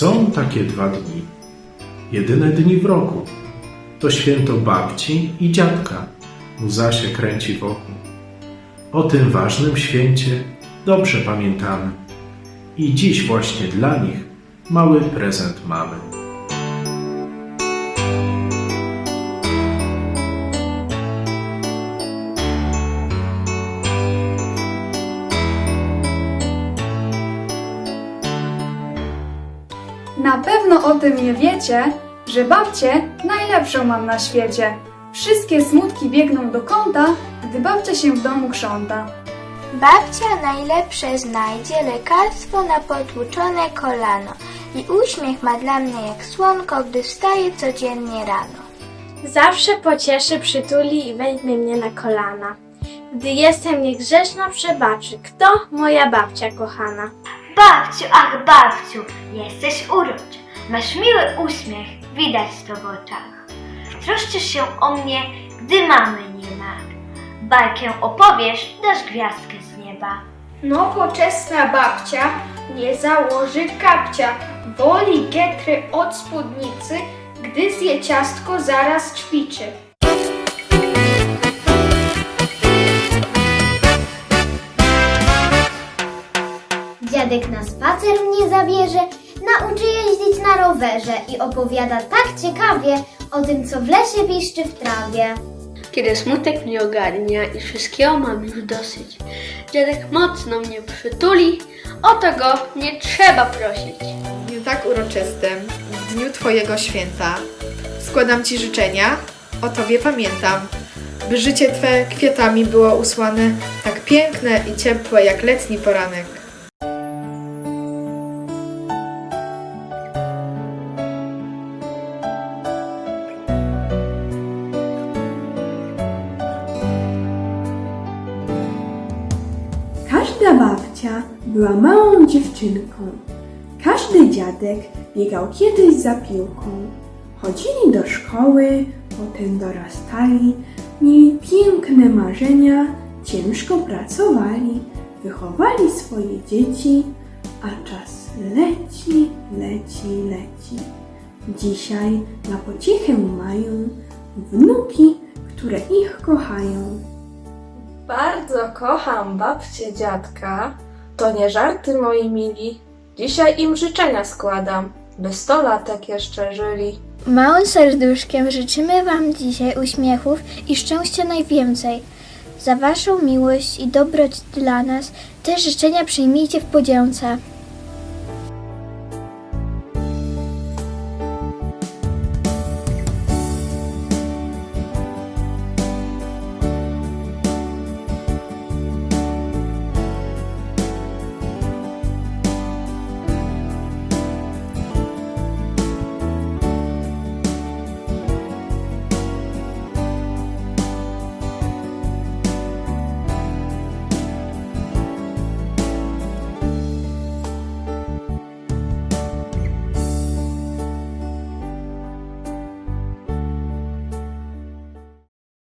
Są takie dwa dni, jedyne dni w roku. To święto babci i dziadka. Łza się kręci wokół. O tym ważnym święcie dobrze pamiętamy. I dziś właśnie dla nich mały prezent mamy. Na pewno o tym nie wiecie, że babcię najlepszą mam na świecie. Wszystkie smutki biegną do kąta, gdy babcia się w domu krząta. Babcia najlepsze znajdzie lekarstwo na potłuczone kolano i uśmiech ma dla mnie jak słonko, gdy wstaje codziennie rano. Zawsze pocieszy, przytuli i weźmie mnie na kolana. Gdy jestem niegrzeczna, przebaczy. Kto? Moja babcia kochana. Babciu, ach babciu, jesteś urocza. Masz miły uśmiech, widać to w oczach. Troszczysz się o mnie, gdy mamy nie ma. Bajkę opowiesz, dasz gwiazdkę z nieba. No poczesna babcia nie założy kapcia, woli getry od spódnicy, gdy zje ciastko zaraz ćwiczy. Dziadek na spacer mnie zabierze, nauczy jeździć na rowerze i opowiada tak ciekawie o tym, co w lesie piszczy w trawie. Kiedy smutek mnie ogarnia i wszystkiego mam już dosyć, dziadek mocno mnie przytuli, o to go nie trzeba prosić. W dniu tak uroczystym, w dniu Twojego święta, składam Ci życzenia, o Tobie pamiętam, by życie Twe kwiatami było usłane, tak piękne i ciepłe jak letni poranek. Każda babcia była małą dziewczynką. Każdy dziadek biegał kiedyś za piłką. Chodzili do szkoły, potem dorastali, mieli piękne marzenia, ciężko pracowali, wychowali swoje dzieci, a czas leci, leci, leci. Dzisiaj na pociechę mają wnuki, które ich kochają. Bardzo kocham babcię dziadka. To nie żarty moi mili. Dzisiaj im życzenia składam, by sto latek jeszcze żyli. Małym serduszkiem życzymy Wam dzisiaj uśmiechów i szczęścia najwięcej. Za Waszą miłość i dobroć dla nas te życzenia przyjmijcie w podzięce.